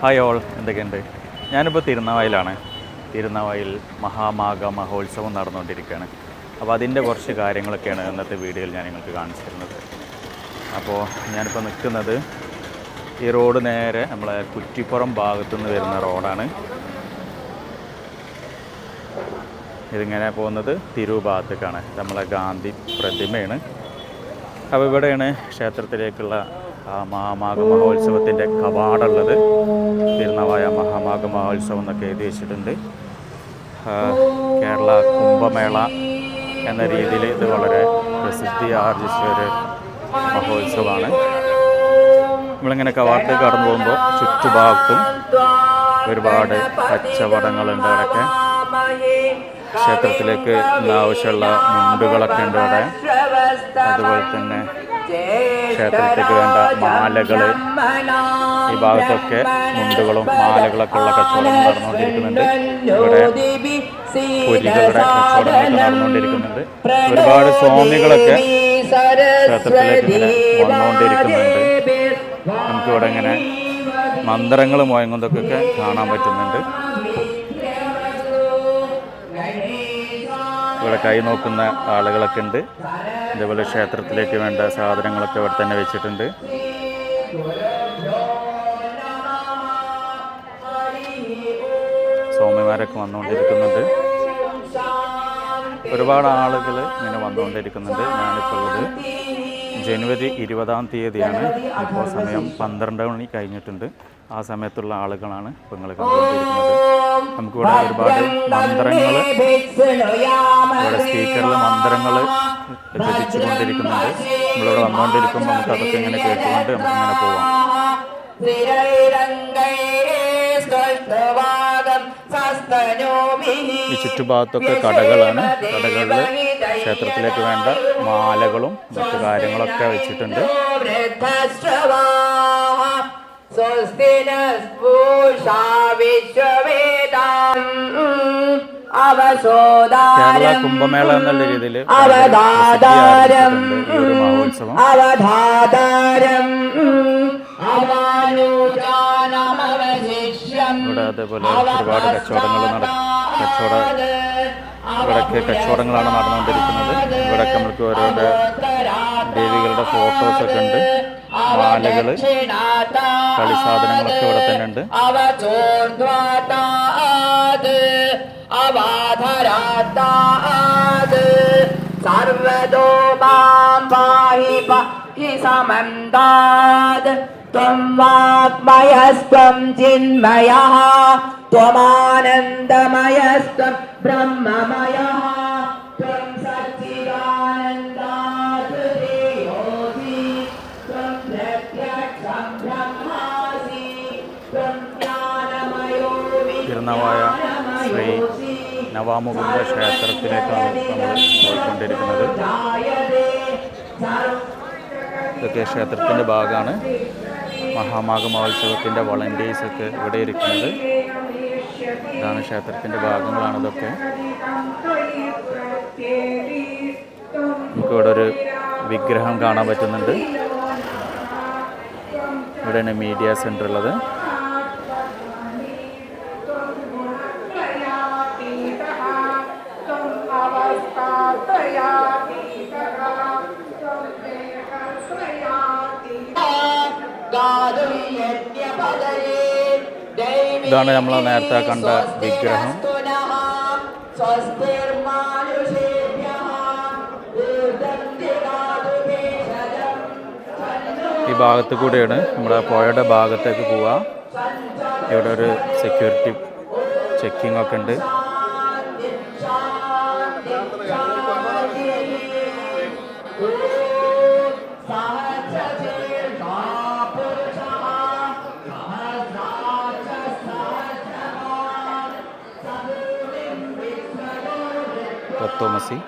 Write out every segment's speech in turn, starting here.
Hi all എന്തൊക്കെയുണ്ട്? ഞാനിപ്പോൾ തിരുനാവായിലാണ്. തിരുനാവായിൽ മഹാമാഘ മഹോത്സവം നടന്നുകൊണ്ടിരിക്കുകയാണ്. അപ്പോൾ അതിന്റെ കുറച്ച് കാര്യങ്ങളൊക്കെയാണ് ഇന്നത്തെ വീഡിയോയിൽ ഞാൻ നിങ്ങൾക്ക് കാണിച്ചു തരുന്നത് അപ്പോൾ ഞാനിപ്പോൾ നിൽക്കുന്നത് ഈ റോഡ് നേരെ നമ്മളെ കുറ്റിപ്പുറം ഭാഗത്തു നിന്ന് വരുന്ന റോഡാണ്. ഇതിങ്ങനെ പോകുന്നത് തിരൂർ ഭാഗത്തേക്കാണ്. നമ്മളെ ഗാന്ധി പ്രതിമയാണ്. അപ്പോൾ ഇവിടെയാണ് ക്ഷേത്രത്തിലേക്കുള്ള മഹാമാഘ മഹോത്സവത്തിന്റെ കവാടുള്ളത് തിരുനാവായ മഹാമാഘ മഹോത്സവം എന്നൊക്കെ എഴുതി വെച്ചിട്ടുണ്ട്. കേരള കുംഭമേള എന്ന രീതിയിൽ ഇത് വളരെ പ്രസിദ്ധി ആർജിച്ച ഒരു മഹോത്സവമാണ്. നമ്മളിങ്ങനെ കവാടത്തിൽ കടന്നു പോകുമ്പോൾ ചുറ്റുഭാഗത്തും ഒരുപാട് കച്ചവടങ്ങളുണ്ട് അവിടെയൊക്കെ. ക്ഷേത്രത്തിലേക്ക് ഇന്ന് ആവശ്യമുള്ള മുണ്ടുകളൊക്കെ ഉണ്ട് ഇവിടെ അതുപോലെ തന്നെ ക്ഷേത്രത്തിലേക്ക് വേണ്ട മാലകൾ ഈ ഭാഗത്തൊക്കെ മുണ്ടുകളും മാലകളൊക്കെ ഉള്ള കച്ചവടം നടന്നുകൊണ്ടിരിക്കുന്നുണ്ട്. ഇവിടെ പുരികളുടെ കച്ചവടങ്ങളൊക്കെ നടന്നുകൊണ്ടിരിക്കുന്നുണ്ട്. ഒരുപാട് സ്വാമികളൊക്കെ ക്ഷേത്രത്തിലേക്ക് ഇങ്ങനെ വന്നുകൊണ്ടിരിക്കുന്നുണ്ട്. നമുക്കിവിടെ ഇങ്ങനെ മന്ത്രങ്ങളും മുഴങ്ങുന്നതൊക്കെ കാണാൻ പറ്റുന്നുണ്ട്. കൈ നോക്കുന്ന ആളുകളൊക്കെ ഉണ്ട്. ഇതേപോലെ ക്ഷേത്രത്തിലേക്ക് വേണ്ട സാധനങ്ങളൊക്കെ ഇവിടെ തന്നെ വെച്ചിട്ടുണ്ട്. സ്വാമിമാരൊക്കെ വന്നുകൊണ്ടിരിക്കുന്നുണ്ട്. ഒരുപാട് ആളുകൾ ഇങ്ങനെ വന്നുകൊണ്ടിരിക്കുന്നുണ്ട്. ഞാനിപ്പോൾ ഉള്ളത് ജനുവരി ഇരുപതാം തീയതിയാണ്. ഇപ്പോൾ സമയം പന്ത്രണ്ട് മണി കഴിഞ്ഞിട്ടുണ്ട്. ആ സമയത്തുള്ള ആളുകളാണ് ഇപ്പോൾ നിങ്ങൾ കണ്ടുകൊണ്ടിരിക്കുന്നത്. നമുക്കിവിടെ ഒരുപാട് മന്ത്രങ്ങൾ ഇവിടെ സ്പീക്കറിൽ മന്ത്രങ്ങൾ ജപിച്ചുകൊണ്ടിരിക്കുന്നുണ്ട് നമ്മളിവിടെ വന്നുകൊണ്ടിരിക്കുമ്പോൾ നമുക്ക് അതൊക്കെ ഇങ്ങനെ കേട്ടുകൊണ്ട് നമുക്ക് ഇങ്ങനെ പോവാം. ഈ ചുറ്റുഭാഗത്തൊക്കെ കടകളാണ്. കടകളിൽ ക്ഷേത്രത്തിലേക്ക് വേണ്ട മാലകളും മറ്റു കാര്യങ്ങളൊക്കെ വെച്ചിട്ടുണ്ട്. സ്വസ്തി പൂഷാ വിശ്വവേദം കേരള അവസോദാരം കുംഭമേള എന്നുള്ള രീതിയിൽ അവതാരം അവതാരം ഇവിടെ അതേപോലെ ഒരുപാട് കച്ചവടങ്ങൾ നട കച്ചവട ഇവിടെയൊക്കെ കച്ചവടങ്ങളാണ് നടന്നുകൊണ്ടിരിക്കുന്നത്. ഇവിടെയൊക്കെ നമുക്ക് ഓരോരോ ദേവികളുടെ ഫോട്ടോസൊക്കെ ഉണ്ട്. മാലകൾ കളി സാധനങ്ങളൊക്കെ ഇവിടെ തന്നെ ഉണ്ട് അവചോർദ്വാതാത് അവാധരാത്താത് സർവതോ മാം പാഹി പാഹി സമന്താത് त्वं वाक्मयस्त्वं चिन्मयः त्वमानन्दमयस्त्वं ब्रह्ममयः ഉത്സവപൂർണമായ ശ്രീ നവാമുകുന്ദ ക്ഷേത്രത്തിലേക്കാണ് നമ്മൾ പോയിക്കൊണ്ടിരിക്കുന്നത്. ഇതൊക്കെ ക്ഷേത്രത്തിന്റെ ഭാഗമാണ്. മഹാമാഘ മഹോത്സവത്തിന്റെ ഇവിടെ ഇരിക്കുന്നത്. ഇതാണ് ക്ഷേത്രത്തിന്റെ ഭാഗങ്ങളാണ് ഇതൊക്കെ. നമുക്കിവിടെ ഒരു വിഗ്രഹം കാണാൻ പറ്റുന്നുണ്ട്. ഇവിടെയാണ് മീഡിയ സെന്റർ ഉള്ളത്. ഇതാണ് നമ്മൾ നേരത്തെ കണ്ട വിഗ്രഹം. ഈ ഭാഗത്ത് കൂടെയാണ് നമ്മുടെ പുഴയുടെ ഭാഗത്തേക്ക് പോവുക ഇവിടെ ഒരു സെക്യൂരിറ്റി ചെക്കിംഗ് ഒക്കെ ഉണ്ട്. तत्व मसीह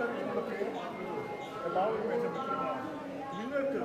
Thank you. എല്ലാവരും എന്റെ മിത്രങ്ങളാണ് നിങ്ങൾക്ക്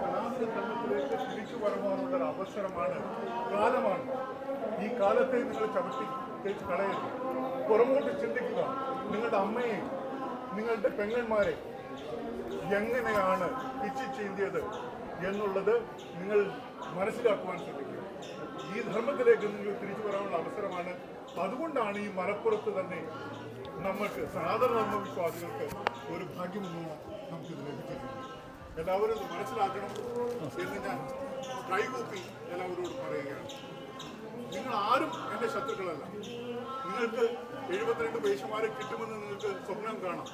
സനാതന ധർമ്മത്തിലേക്ക് തിരിച്ചു വരുവാനുള്ള അവസരമാണ് കാലമാണ് ഈ കാലത്തെ നിങ്ങൾ ചവിട്ടി തേച്ച് കളയരുത്. പുറമോട്ട് ചിന്തിക്കുക. നിങ്ങളുടെ അമ്മയെ നിങ്ങളുടെ പെങ്ങന്മാരെ എങ്ങനെയാണ് പിച്ചി ചീന്തിയത് എന്നുള്ളത് നിങ്ങൾ മനസ്സിലാക്കുവാൻ ശ്രമിക്കുക. ഈ ധർമ്മത്തിലേക്ക് നിങ്ങൾ തിരിച്ചു വരാനുള്ള അവസരമാണ്. അതുകൊണ്ടാണ് ഈ മലപ്പുറത്ത് തന്നെ നമുക്ക് സനാതന ധർമ്മ വിശ്വാസികൾക്ക് ഒരു ഭാഗ്യമൊന്നും നമുക്കിത് ലഭിക്കുന്നുണ്ട് എല്ലാവരും മനസ്സിലാക്കണം എന്ന് ഞാൻ കൈകൂപ്പി എല്ലാവരോടും പറയുകയാണ്. നിങ്ങൾ ആരും എന്റെ ശത്രുക്കളല്ല. നിങ്ങൾക്ക് എഴുപത്തിരണ്ട് പേശുമാരെ കിട്ടുമെന്ന് നിങ്ങൾക്ക് സ്വപ്നം കാണാം.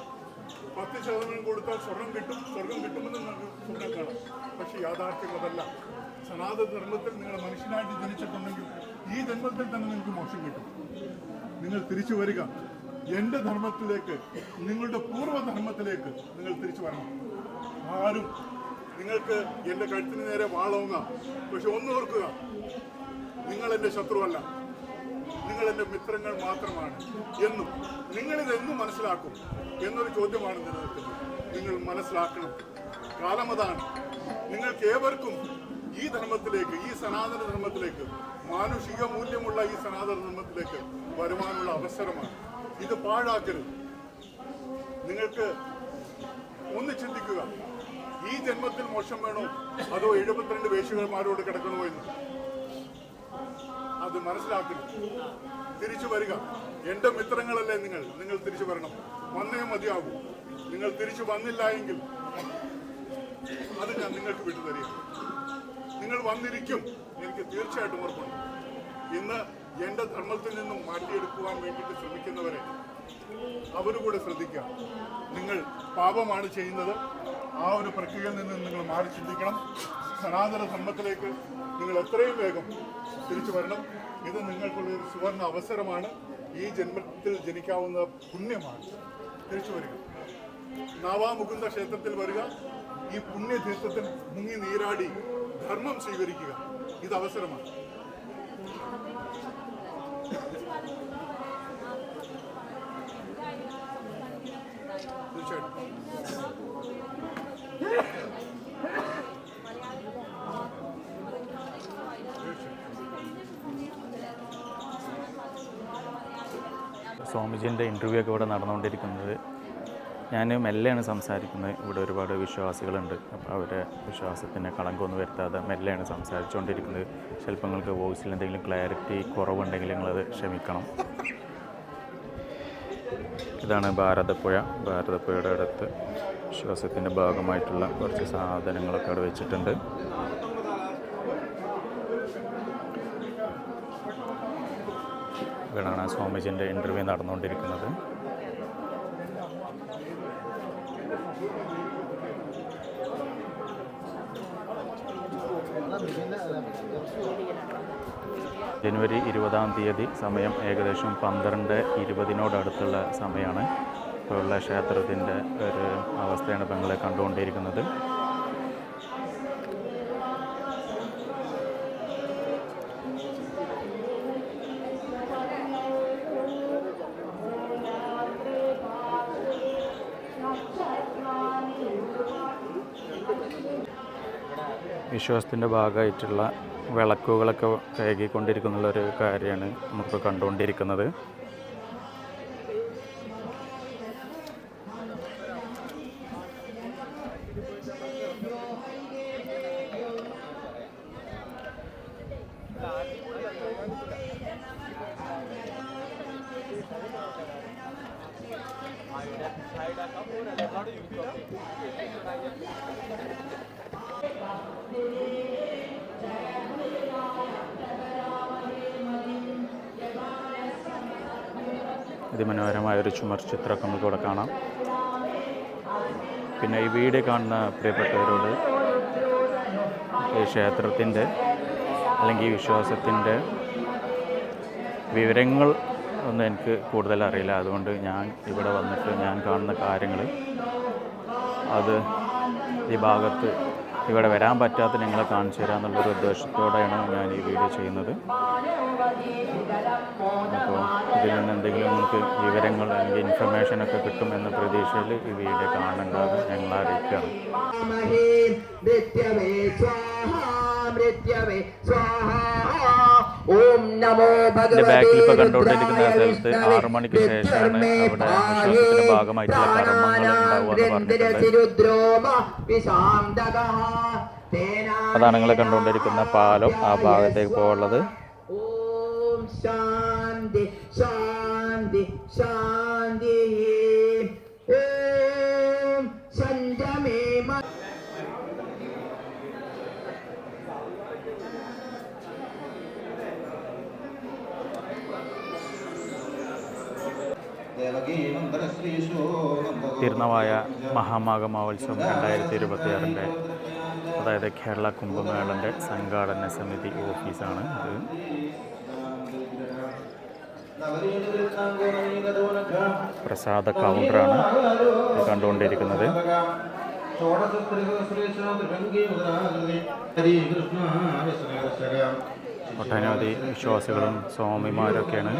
പത്ത് ശതമാനം കൊടുത്താൽ സ്വർണം കിട്ടും സ്വർഗം കിട്ടുമെന്ന് നിങ്ങൾക്ക് സ്വപ്നം കാണാം. പക്ഷെ യാഥാർത്ഥ്യം അതല്ല സനാതന ധർമ്മത്തിൽ നിങ്ങൾ മനുഷ്യനായിട്ട് ജനിച്ചിട്ടുണ്ടെങ്കിൽ ഈ ജന്മത്തിൽ തന്നെ നിങ്ങൾക്ക് മോക്ഷം കിട്ടും. നിങ്ങൾ തിരിച്ചു വരിക. എന്റെ ധർമ്മത്തിലേക്ക് നിങ്ങളുടെ പൂർവധർമ്മത്തിലേക്ക് നിങ്ങൾ തിരിച്ചു വരണം. ആരും നിങ്ങൾക്ക് എന്റെ കഴുത്തിന് നേരെ വാളോങ്ങാം പക്ഷെ ഒന്ന് ഓർക്കുക നിങ്ങൾ എന്റെ ശത്രുവല്ല. നിങ്ങൾ എന്റെ മിത്രങ്ങൾ മാത്രമാണ് എന്നും നിങ്ങളിത് എന്നും മനസ്സിലാക്കും എന്നൊരു ചോദ്യമാണ് നിലനിൽക്കുന്നത് നിങ്ങൾ മനസ്സിലാക്കണം. കാലം അതാണ്. നിങ്ങൾക്ക് ഏവർക്കും ഈ ധർമ്മത്തിലേക്ക് ഈ സനാതന ധർമ്മത്തിലേക്ക് മാനുഷിക മൂല്യമുള്ള ഈ സനാതന ധർമ്മത്തിലേക്ക് വരുവാനുള്ള അവസരമാണ്. ഇത് പാഴാക്കരുത്. നിങ്ങൾക്ക് ഒന്ന് ചിന്തിക്കുക. ഈ ജന്മത്തിൽ മോശം വേണോ? അതോ എഴുപത്തിരണ്ട് വേശുകന്മാരോട് കിടക്കണോ എന്ന്? അത് മനസ്സിലാക്കണം തിരിച്ചു വരിക. എന്റെ മിത്രങ്ങളല്ലേ നിങ്ങൾ? നിങ്ങൾ തിരിച്ചു വരണം. വന്നേ മതിയാകൂ. നിങ്ങൾ തിരിച്ചു വന്നില്ല എങ്കിൽ അത് ഞാൻ നിങ്ങൾക്ക് വിട്ടുതരിക നിങ്ങൾ വന്നിരിക്കും. എനിക്ക് തീർച്ചയായിട്ടും ഉറപ്പുണ്ട്. ഇന്ന് എന്റെ ധർമ്മത്തിൽ നിന്നും മാറ്റിയെടുക്കുവാൻ വേണ്ടിയിട്ട് ശ്രമിക്കുന്നവരെ അവരുകൂടെ ശ്രദ്ധിക്കുക. നിങ്ങൾ പാപമാണ് ചെയ്യുന്നത്. ആ ഒരു പ്രക്രിയയിൽ നിന്ന് നിങ്ങൾ മാറി ചിന്തിക്കണം. സനാതന ധർമ്മത്തിലേക്ക് നിങ്ങൾ എത്രയും വേഗം തിരിച്ചു വരണം. ഇത് നിങ്ങൾക്കുള്ള ഒരു സുവർണ അവസരമാണ്. ഈ ജന്മത്തിൽ ജനിക്കാവുന്ന പുണ്യമാണ്. തിരിച്ചു വരിക. നാവാമുകുന്ദ ക്ഷേത്രത്തിൽ വരിക. ഈ പുണ്യതീർത്ഥത്തിൽ മുങ്ങി നീരാടി ധർമ്മം സ്വീകരിക്കുക. ഇത് അവസരമാണ് തീർച്ചയായിട്ടും സ്വാമിജീന്റെ ഇന്റർവ്യൂ ഒക്കെ ഇവിടെ നടന്നുകൊണ്ടിരിക്കുന്നത്. ഞാൻ മെല്ലെയാണ് സംസാരിക്കുന്നത്. ഇവിടെ ഒരുപാട് വിശ്വാസികളുണ്ട്. അപ്പോൾ അവരെ വിശ്വാസത്തിന് കളങ്കൊന്നും വരുത്താതെ മെല്ലെയാണ് സംസാരിച്ചുകൊണ്ടിരിക്കുന്നത്. ചിലപ്പോൾ നിങ്ങൾക്ക് വോയിസിൽ എന്തെങ്കിലും ക്ലാരിറ്റി കുറവുണ്ടെങ്കിൽ നിങ്ങളത് ക്ഷമിക്കണം. ഇതാണ് ഭാരതപ്പുഴ. ഭാരതപ്പുഴയുടെ അടുത്ത് വിശ്വാസത്തിന്റെ ഭാഗമായിട്ടുള്ള കുറച്ച് സാധനങ്ങളൊക്കെ അവിടെ വെച്ചിട്ടുണ്ട്. ഇവിടെയാണ് സ്വാമിജിന്റെ ഇന്റർവ്യൂ നടന്നുകൊണ്ടിരിക്കുന്നത്. ജനുവരി ഇരുപതാം തീയതി സമയം ഏകദേശം പന്ത്രണ്ട് ഇരുപതിനോടടുത്തുള്ള സമയമാണ്. ഇപ്പോഴുള്ള ക്ഷേത്രത്തിന്റെ ഒരു അവസ്ഥയാണ് ഇപ്പോൾ ഞങ്ങൾ കണ്ടുകൊണ്ടിരിക്കുന്നത്. വിശ്വാസത്തിന്റെ ഭാഗമായിട്ടുള്ള വിളക്കുകളൊക്കെ കഴുകിക്കൊണ്ടിരിക്കുന്നുള്ളൊരു കാര്യമാണ് നമുക്ക് കണ്ടുകൊണ്ടിരിക്കുന്നത്. അതിമനോഹരമായ ഒരു ചുമർ ചിത്രമൊക്കെ നമുക്കിവിടെ കാണാം. പിന്നെ ഈ വീഡിയോ കാണുന്ന പ്രിയപ്പെട്ടവരോട് ഈ ക്ഷേത്രത്തിന്റെ അല്ലെങ്കിൽ വിശ്വാസത്തിന്റെ വിവരങ്ങൾ ഒന്നും എനിക്ക് കൂടുതൽ അറിയില്ല. അതുകൊണ്ട് ഞാൻ ഇവിടെ വന്നിട്ട് ഞാൻ കാണുന്ന കാര്യങ്ങൾ അത് ഈ ഭാഗത്ത് ഇവിടെ വരാൻ പറ്റാത്ത നിങ്ങളെ കാണിച്ചു തരാം എന്നുള്ളൊരു ഉദ്ദേശത്തോടെയാണ് ഞാൻ ഈ വീഡിയോ ചെയ്യുന്നത്. അപ്പോൾ ഇതിൽ നിന്ന് എന്തെങ്കിലും നിങ്ങൾക്ക് വിവരങ്ങൾ അല്ലെങ്കിൽ ഇൻഫർമേഷനൊക്കെ കിട്ടും എന്ന പ്രതീക്ഷയിൽ ഈ വീഡിയോ കാണേണ്ടത് ഞങ്ങൾ അറിയിക്കുകയാണ് സ്വാഹ. ഇതിന്റെ ബാക്കിൽ ഇപ്പൊ കണ്ടുകൊണ്ടിരിക്കുന്ന സ്ഥലത്ത് ആറു മണിക്ക് ശേഷമാണ് അവിടെ വിശ്വാസത്തിന്റെ ഭാഗമായിട്ടുള്ള കർമ്മങ്ങൾ ഉണ്ടാവുക എന്ന് പറഞ്ഞിട്ടുണ്ട്. അതാണ് നിങ്ങൾ കണ്ടുകൊണ്ടിരിക്കുന്ന പാലം ആ ഭാഗത്തേക്ക് പോകുള്ളത് ഓം ശാന്തി ശാന്തി ശാന്തി തിരുനവായ മഹാമാഘ മഹോത്സവം രണ്ടായിരത്തി ഇരുപത്തി ആറിന്റെ അതായത് കേരള കുംഭമേളന്റെ സംഘാടന സമിതി ഓഫീസാണ് ഇത്. പ്രസാദ കൗണ്ടറാണ് കണ്ടുകൊണ്ടിരിക്കുന്നത്. ഒട്ടനവധി വിശ്വാസികളും സ്വാമിമാരൊക്കെയാണ്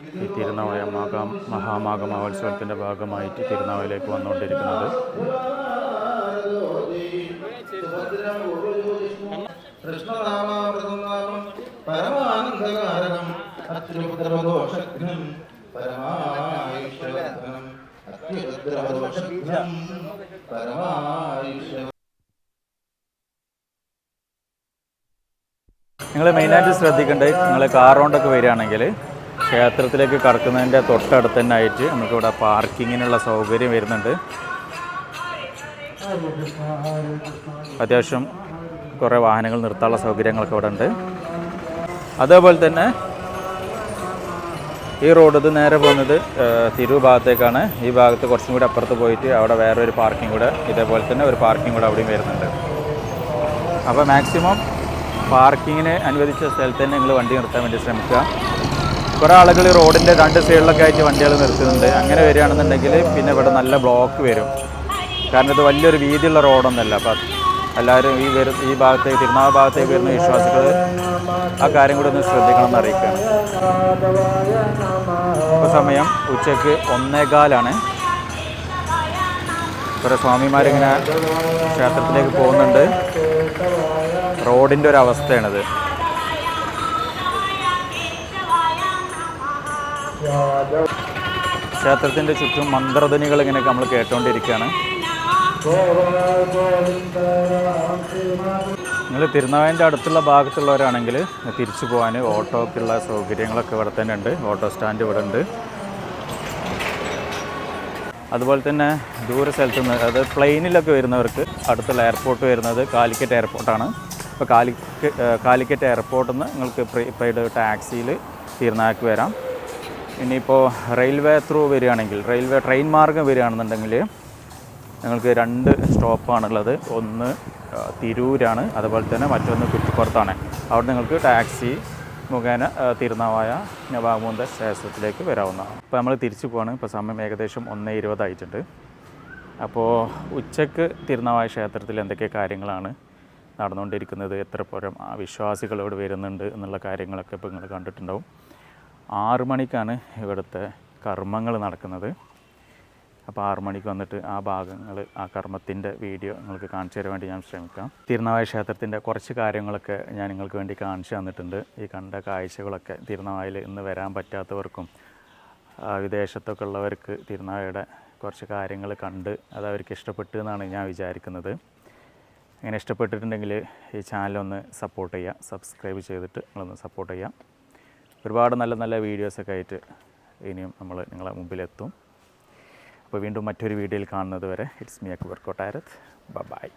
ഈ തിരുനാവായ മാഘ മഹാമാഘ മഹോത്സവത്തിന്റെ ഭാഗമായിട്ട് തിരുനാവയിലേക്ക് വന്നുകൊണ്ടിരിക്കുന്നത്. പരമാനന്ദകാരകം അത്യുപദ്രവദോഷഘ്നം അത്യുപദ്രവദോഷഘ്നം നിങ്ങൾ മെയിനായിട്ട് ശ്രദ്ധിക്കേണ്ടത് നിങ്ങൾ കാർ വരികയാണെങ്കിൽ ക്ഷേത്രത്തിലേക്ക് കടക്കുന്നതിന്റെ തൊട്ടടുത്ത് തന്നെ ആയിട്ട് നമുക്കിവിടെ പാർക്കിങ്ങിനുള്ള സൗകര്യം വരുന്നുണ്ട്. അത്യാവശ്യം കുറേ വാഹനങ്ങൾ നിർത്താനുള്ള സൗകര്യങ്ങളൊക്കെ ഇവിടെ ഉണ്ട്. അതേപോലെ തന്നെ ഈ റോഡ് ഇത് നേരെ പോകുന്നത് തിരു ഭാഗത്തേക്കാണ്. ഈ ഭാഗത്ത് കുറച്ചും കൂടി അപ്പുറത്ത് പോയിട്ട് അവിടെ വേറെ ഒരു പാർക്കിംഗ് കൂടെ ഇതേപോലെ തന്നെ ഒരു പാർക്കിംഗ് കൂടെ അവിടെയും വരുന്നുണ്ട്. അപ്പോൾ മാക്സിമം പാർക്കിങ്ങിന് അനുവദിച്ച സ്ഥലത്ത് തന്നെ നിങ്ങൾ വണ്ടി നിർത്താൻ വേണ്ടി ശ്രമിക്കുക. കുറേ ആളുകൾ റോഡിന്റെ രണ്ട് സൈഡിലൊക്കെ ആയിട്ട് വണ്ടികൾ നിർത്തുന്നുണ്ട്. അങ്ങനെ വരികയാണെന്നുണ്ടെങ്കിൽ പിന്നെ ഇവിടെ നല്ല ബ്ലോക്ക് വരും. കാരണം ഇത് വലിയൊരു വീതിയുള്ള റോഡൊന്നുമല്ല അപ്പം എല്ലാവരും ഈ വരും ഈ ഭാഗത്തേക്ക് തിരുനാൾ ഭാഗത്തേക്ക് വരുന്ന വിശ്വാസികൾ ആ കാര്യം കൂടി ഒന്ന് ശ്രദ്ധിക്കണം എന്ന് അറിയിക്കുകയാണ് ഇപ്പോൾ സമയം ഉച്ചയ്ക്ക് ഒന്നേകാലാണ്. കുറേ സ്വാമിമാരിങ്ങനെ ക്ഷേത്രത്തിലേക്ക് പോകുന്നുണ്ട്. റോഡിന്റെ ഒരു അവസ്ഥയാണിത്. ക്ഷേത്രത്തിന്റെ ചുറ്റും മന്ത്രധ്വനികൾ ഇങ്ങനെ നമ്മൾ കേട്ടുകൊണ്ടിരിക്കുകയാണ് നിങ്ങൾ തിരുനാവായന്റെ അടുത്തുള്ള ഭാഗത്തുള്ളവരാണെങ്കിൽ തിരിച്ചു പോകാൻ ഓട്ടോക്കുള്ള സൗകര്യങ്ങളൊക്കെ ഇവിടെ തന്നെ ഉണ്ട്. ഓട്ടോ സ്റ്റാൻഡ് ഇവിടെ ഉണ്ട്. അതുപോലെ തന്നെ ദൂര സ്ഥലത്ത് നിന്ന് അതായത് പ്ലെയിനിലൊക്കെ വരുന്നവർക്ക് അടുത്തുള്ള എയർപോർട്ട് വരുന്നത് കാലിക്കറ്റ് എയർപോർട്ടാണ്. അപ്പോൾ കാലിക്കറ്റ് കാലിക്കറ്റ് എയർപോർട്ടിൽ നിന്ന് നിങ്ങൾക്ക് പ്രീപെയ്ഡ് ടാക്സിയിൽ തീർന്നാക്ക് വരാം. ഇനിയിപ്പോൾ റെയിൽവേ ത്രൂ വരികയാണെങ്കിൽ റെയിൽവേ ട്രെയിൻ മാർഗം വരികയാണെന്നുണ്ടെങ്കിൽ ഞങ്ങൾക്ക് രണ്ട് സ്റ്റോപ്പാണുള്ളത്. ഒന്ന് തിരൂരാണ് അതുപോലെ തന്നെ മറ്റൊന്ന് കുറ്റിപ്പുറത്താണ്. അവിടെ നിങ്ങൾക്ക് ടാക്സി മുഖേന തിരുനാവായ നവാമുന്ത ക്ഷേത്രത്തിലേക്ക് വരാവുന്നതാണ് അപ്പോൾ നമ്മൾ തിരിച്ചു പോവാണ്. ഇപ്പോൾ സമയം ഏകദേശം ഒന്ന് ഇരുപതായിട്ടുണ്ട് അപ്പോൾ ഉച്ചയ്ക്ക് തിരുനാവായ ക്ഷേത്രത്തിൽ എന്തൊക്കെ കാര്യങ്ങളാണ് നടന്നുകൊണ്ടിരിക്കുന്നത്? എത്ര പോരം വിശ്വാസികൾ വരുന്നുണ്ട് എന്നുള്ള കാര്യങ്ങളൊക്കെ ഇപ്പോൾ നിങ്ങൾ കണ്ടിട്ടുണ്ടാവും. ആറു മണിക്കാണ് ഇവിടുത്തെ കർമ്മങ്ങൾ നടക്കുന്നത്. അപ്പോൾ ആറു മണിക്ക് വന്നിട്ട് ആ ഭാഗങ്ങൾ ആ കർമ്മത്തിന്റെ വീഡിയോ നിങ്ങൾക്ക് കാണിച്ചു തരാൻ വേണ്ടി ഞാൻ ശ്രമിക്കാം. തിരുനാവായ ക്ഷേത്രത്തിന്റെ കുറച്ച് കാര്യങ്ങളൊക്കെ ഞാൻ നിങ്ങൾക്ക് വേണ്ടി കാണിച്ചു തന്നിട്ടുണ്ട്. ഈ കണ്ട കാഴ്ചകളൊക്കെ തിരുനാവായിൽ ഇന്ന് വരാൻ പറ്റാത്തവർക്കും വിദേശത്തൊക്കെ ഉള്ളവർക്ക് തിരുനാവായുടെ കുറച്ച് കാര്യങ്ങൾ കണ്ട് അത് അവർക്ക് ഇഷ്ടപ്പെട്ടു എന്നാണ് ഞാൻ വിചാരിക്കുന്നത്. അങ്ങനെ ഇഷ്ടപ്പെട്ടിട്ടുണ്ടെങ്കിൽ ഈ ചാനലൊന്ന് സപ്പോർട്ട് ചെയ്യുക സബ്സ്ക്രൈബ് ചെയ്തിട്ട് നിങ്ങളൊന്ന് സപ്പോർട്ട് ചെയ്യാം ഒരുപാട് നല്ല നല്ല വീഡിയോസൊക്കെ ആയിട്ട് ഇനിയും നമ്മൾ നിങ്ങളെ മുമ്പിലെത്തും. അപ്പോൾ വീണ്ടും മറ്റൊരു വീഡിയോയിൽ കാണുന്നത് വരെ it's me Akbar Kottarath. Bye